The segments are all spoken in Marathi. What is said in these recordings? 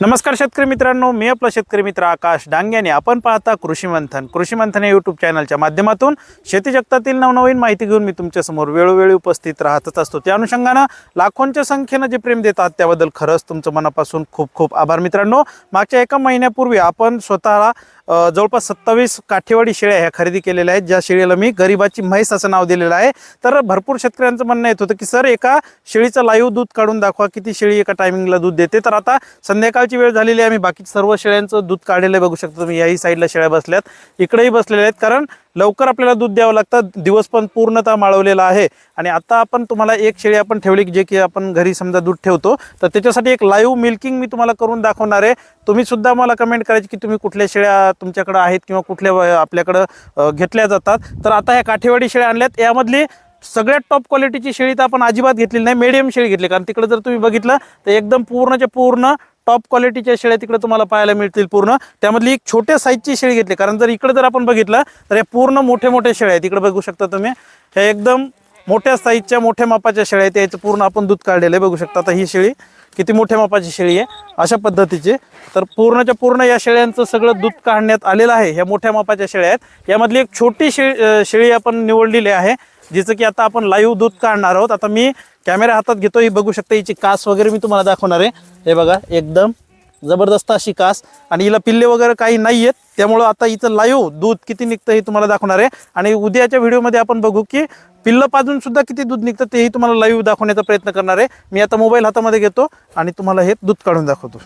नमस्कार शेतकरी मित्रांनो मी आपला शेतकरी मित्र आकाश डांग्याने आपण पाहता कृषी मंथन. कृषी मंथन या यूट्यूब चॅनलच्या माध्यमातून शेती जगतातील नवनवीन माहिती घेऊन मी तुमच्यासमोर वेळोवेळी उपस्थित राहतच असतो. त्या अनुषंगानं लाखोंच्या संख्येनं जे प्रेम देतात त्याबद्दल खरंच तुमचं मनापासून खूप खूप आभार मित्रांनो. मागच्या एका महिन्यापूर्वी आपण स्वतःला जवळपास सत्तावीस काठेवाडी शेळ्या ह्या खरेदी केलेल्या आहेत. ज्या शेळीला मी गरिबाची म्हैस असं नाव दिलेलं आहे. तर भरपूर शेतकऱ्यांचं म्हणणं येत होतं की सर एका शेळीचं लाईव्ह दूध काढून दाखवा. किती शेळी एका टायमिंगला दूध देते? तर आता संध्याकाळ संध्याकाळची वेळ झालेली आहे. आम्ही बाकी सर्व शेळ्यांचं दूध काढलेलं बघू शकता तुम्ही. याही साईडला शेळ्या बसल्यात. इकडेही बसलेल्या आहेत. कारण लवकर आपल्याला दूध द्यावं लागतं. दिवस पण पूर्णतः माळवलेला आहे. आणि आता आपण तुम्हाला एक शेळी आपण ठेवली जे की आपण घरी समजा दूध ठेवतो तर त्याच्यासाठी एक लाईव्ह मिल्किंग मी तुम्हाला करून दाखवणार आहे. तुम्ही सुद्धा मला कमेंट करायची की तुम्ही कुठल्या शेळ्या तुमच्याकडे आहेत किंवा कुठल्या आपल्याकडं घेतल्या जातात. तर आता ह्या काठेवाडी शेळ्या आणल्यात. यामधली सगळ्यात टॉप क्वालिटीची शेळी तर आपण अजिबात घेतलेली नाही. मिडियम शेळी घेतली. कारण तिकडे जर तुम्ही बघितलं तर एकदम पूर्णच्या पूर्ण टॉप क्वालिटीच्या शेळ्या तिकडे तुम्हाला पाहायला मिळतील पूर्ण. त्यामधली एक छोट्या साईजची शेळी घेतली. कारण जर इकडे जर आपण बघितलं तर या पूर्ण मोठे मोठे शेळ्या आहेत. इकडे बघू शकता तुम्ही. हे एकदम मोठ्या साईजच्या मोठ्या मापाच्या शेळ्या आहेत. याचं पूर्ण आपण दूध काढलेलं आहे. बघू शकता आता ही शेळी किती मोठ्या मापाची शेळी आहे. अशा पद्धतीची. तर पूर्णच्या पूर्ण या शेळ्यांचं सगळं दूध काढण्यात आलेलं आहे. ह्या मोठ्या मापाच्या शेळ्या आहेत. यामधली एक छोटी शेळी शेळी आपण निवडलेली आहे. जिचं की आता आपण लाईव्ह दूध काढणार आहोत. आता मी कॅमेरा हातात घेतो ही बघू शकता हिची कास वगैरे मी तुम्हाला दाखवणार आहे. हे बघा एकदम जबरदस्त अशी कास. आणि हिला पिल्ले वगैरे काही नाही आहेत त्यामुळं आता हिचं लाईव्ह दूध किती निघतं हे तुम्हाला दाखवणार आहे. आणि उद्याच्या व्हिडिओमध्ये आपण बघू की पिल्लं पाजून सुद्धा किती दूध निघतं तेही तुम्हाला लाईव्ह दाखवण्याचा प्रयत्न करणार आहे. मी आता मोबाईल हातामध्ये घेतो आणि तुम्हाला हे दूध काढून दाखवतो.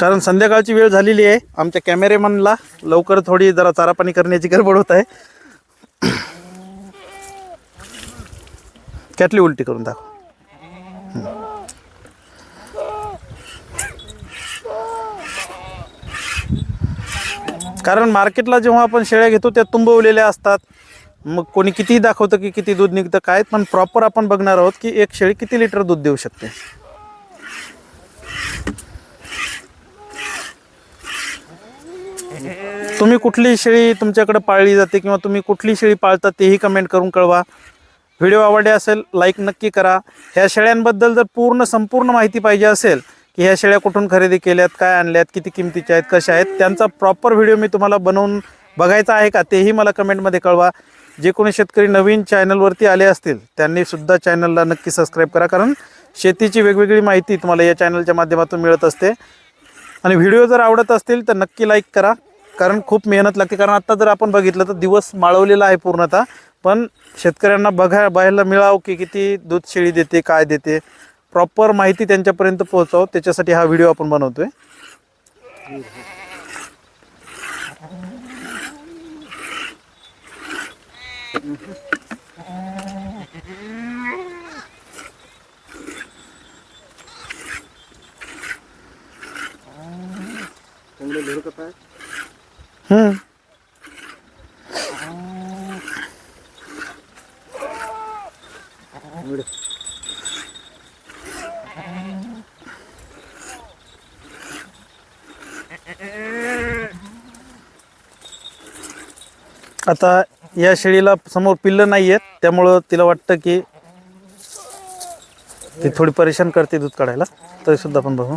कारण संध्याकाळची वेळ झालेली आहे. आमच्या कॅमेरेमॅनला लवकर थोडी जरा चारापाणी करण्याची गडबड होत आहे. कॅटली उलटी करून दाखव. कारण मार्केटला जेव्हा आपण शेळ्या घेतो त्या तुंबवलेल्या असतात. मग कोणी कितीही दाखवतं की किती दूध निघतं काय पण प्रॉपर आपण बघणार आहोत की एक शेळी किती लिटर दूध देऊ शकते. तुम्ही कुठली शेळी तुमच्याकडे पाळली जाते किंवा तुम्ही कुठली शेळी पाळता तेही कमेंट करून कळवा. व्हिडिओ आवडले असेल लाईक नक्की करा. ह्या शेळ्यांबद्दल जर पूर्ण संपूर्ण माहिती पाहिजे असेल की ह्या शेळ्या कुठून खरेदी केल्यात काय आणल्यात किती किमतीच्या आहेत कशा आहेत त्यांचा प्रॉपर व्हिडिओ मी तुम्हाला बनवून बघायचा आहे का तेही मला कमेंटमध्ये कळवा. जे कोणी शेतकरी नवीन चॅनलवरती आले असतील त्यांनी सुद्धा चॅनलला नक्की सबस्क्राईब करा कारण शेतीची वेगवेगळी माहिती तुम्हाला या चॅनलच्या माध्यमातून मिळत असते. आणि व्हिडिओ जर आवडत असतील तर नक्की लाईक करा. कारण खूप मेहनत लागते. कारण आता जर आपण बघितलं तर दिवस माळवलेला आहे पूर्णतः. पण शेतकऱ्यांना बघा बघायला मिळावं की किती दूध शेळी देते काय देते. प्रॉपर माहिती त्यांच्यापर्यंत पोहोचावं. त्याच्यासाठी हा व्हिडिओ आपण बनवतोय. हम्म आता या शेळीला समोर पिल्लं नाही आहेत त्यामुळं तिला वाटतं की ती थोडी परेशान करते दूध काढायला. तरी सुद्धा आपण बघू.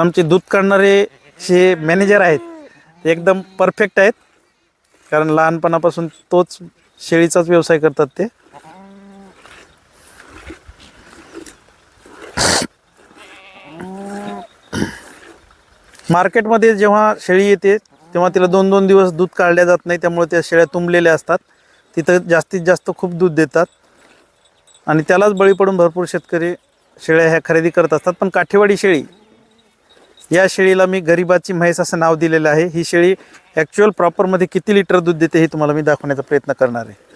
आमचे दूध काढणारे जे मॅनेजर आहेत ते एकदम परफेक्ट आहेत. कारण लहानपणापासून तोच शेळीचाच व्यवसाय करतात ते. मार्केटमध्ये जेव्हा शेळी येते तेव्हा तिला दोन दोन दिवस दूध काढल्या जात नाही. त्यामुळे त्या शेळ्या तुंबलेल्या असतात. तिथं जास्तीत जास्त खूप दूध देतात. आणि त्यालाच बळी पडून भरपूर शेतकरी शेळ्या ह्या खरेदी करत असतात. पण काठेवाडी शेळी या शेळीला मी गरिबाची म्हैस असं नाव दिलेलं आहे. ही शेळी ॲक्च्युअल प्रॉपरमध्ये किती लिटर दूध देते हे तुम्हाला मी दाखवण्याचा प्रयत्न करणार आहे.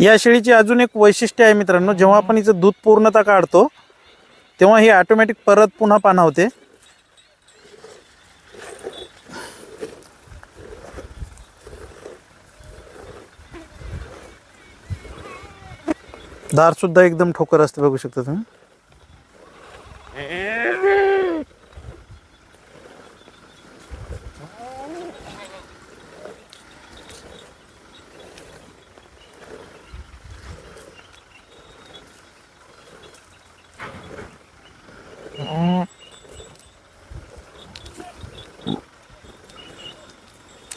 या शेळीची अजून एक वैशिष्ट्य आहे मित्रांनो जेव्हा आपण हिचं दूध पूर्णतः काढतो तेव्हा ही ऑटोमॅटिक परत पुन्हा पाना होते. दार सुद्धा एकदम ठोकर असते बघू शकता तुम्ही.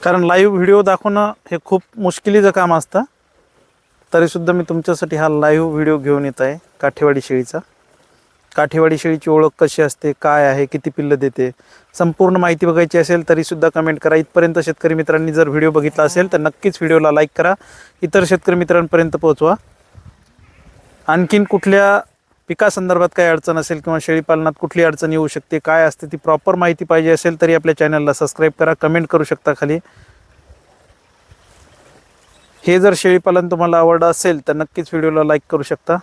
कारण लाईव्ह व्हिडिओ दाखवणं हे खूप मुश्किलीचं काम असतं. तरीसुद्धा मी तुमच्यासाठी हा लाईव्ह व्हिडिओ घेऊन येत आहे काठेवाडी शेळीचा. काठेवाडी शेळीची ओळख कशी असते काय आहे किती पिल्लं देते संपूर्ण माहिती बघायची असेल तरीसुद्धा कमेंट करा. इथपर्यंत शेतकरी मित्रांनी जर व्हिडिओ बघितला असेल तर नक्कीच व्हिडिओला लाईक करा. इतर शेतकरी मित्रांपर्यंत पोहोचवा. आणखीन कुठल्या पिकासंदर्भात काही अडचण असेल किंवा शेळीपालनात कुठली अडचण येऊ शकते काय असते ती प्रॉपर माहिती पाहिजे असेल तरी आपल्या चॅनलला सबस्क्राईब करा. कमेंट करू शकता खाली. हे जर शेळीपालन तुम्हाला आवडलं असेल तर नक्कीच व्हिडिओला लाईक करू शकता.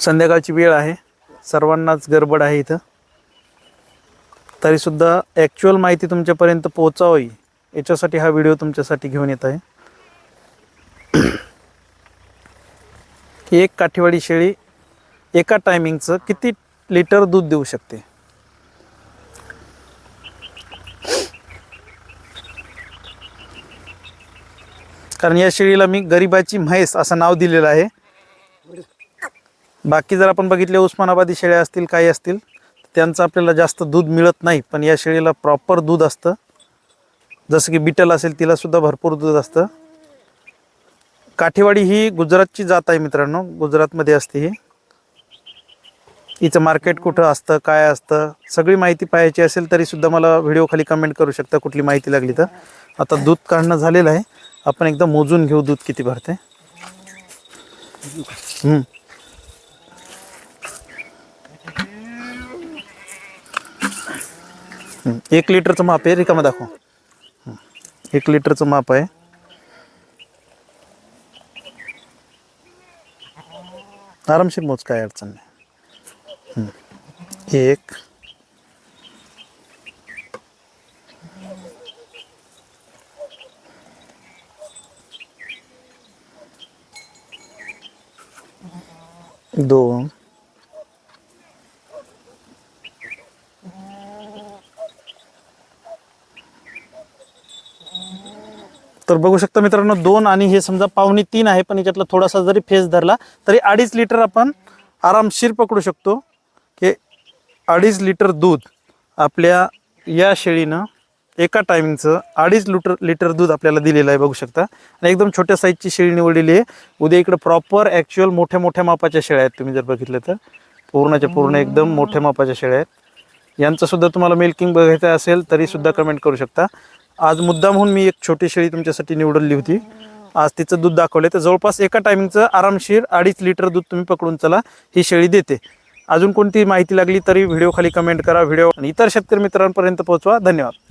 संध्याकाळची वेळ आहे. सर्वांनाच गडबड आहे इथं. तरीसुद्धा ॲक्च्युअल माहिती तुमच्यापर्यंत पोहोचावी याच्यासाठी हा व्हिडिओ तुमच्यासाठी घेऊन येत आहे. एक काठीवाडी शेळी एका टायमिंगचं किती लिटर दूध देऊ शकते? कारण या शेळीला मी गरिबाची म्हैस असं नाव दिलेलं आहे. बाकी जर आपण बघितले उस्मानाबादी शेळ्या असतील काही असतील त्यांचं आपल्याला जास्त दूध मिळत नाही पण या शेळीला प्रॉपर दूध असतं. जसं की बिटल असेल तिलासुद्धा भरपूर दूध असतं. काठेवाडी ही गुजरातची जात आहे मित्रांनो गुजरातमध्ये असते ही. हिचं मार्केट कुठं असतं काय असतं सगळी माहिती पाहायची असेल तरीसुद्धा मला व्हिडिओ खाली कमेंट करू शकता कुठली माहिती लागली तर. आता दूध काढणं झालेलं आहे. आपण एकदा मोजून घेऊ दूध किती भरते? एक लिटरचं माप आहे रिकामा दाखव. एक लिटरचं माप आहे. आरामशीर मोज काय अडचण नाही. एक. दोन. तर बघू शकता मित्रांनो दोन आणि हे समजा पावणे तीन आहे पण याच्यातला थोडासा जरी फेस धरला तरी अडीच लिटर आपण आरामशीर पकडू शकतो. की अडीच लिटर दूध आपल्या या शेळीनं एका टायमिंगचं अडीच लिटर लिटर दूध आपल्याला दिलेलं आहे बघू शकता. आणि एकदम छोट्या साईजची शेळी निवडलेली आहे. उद्या इकडं प्रॉपर ॲक्च्युअल मोठ्या मोठ्या मापाच्या शेळ्या आहेत तुम्ही जर बघितलं तर. पूर्णच्या पूर्ण एकदम मोठ्या मापाच्या शेळ्या आहेत. यांचंसुद्धा तुम्हाला मिल्किंग बघायचं असेल तरीसुद्धा कमेंट करू शकता. आज मुद्दामहून मी एक छोटी शेळी तुमच्यासाठी निवडली होती. आज तिचं दूध दाखवले तर जवळपास एका टायमिंगचं आरामशीर अडीच लिटर दूध तुम्ही पकडून चला ही शेळी देते. अजून कोणती माहिती लागली तरी व्हिडिओ खाली कमेंट करा. व्हिडिओ आणि इतर शेतकरी मित्रांपर्यंत पोहोचवा. धन्यवाद.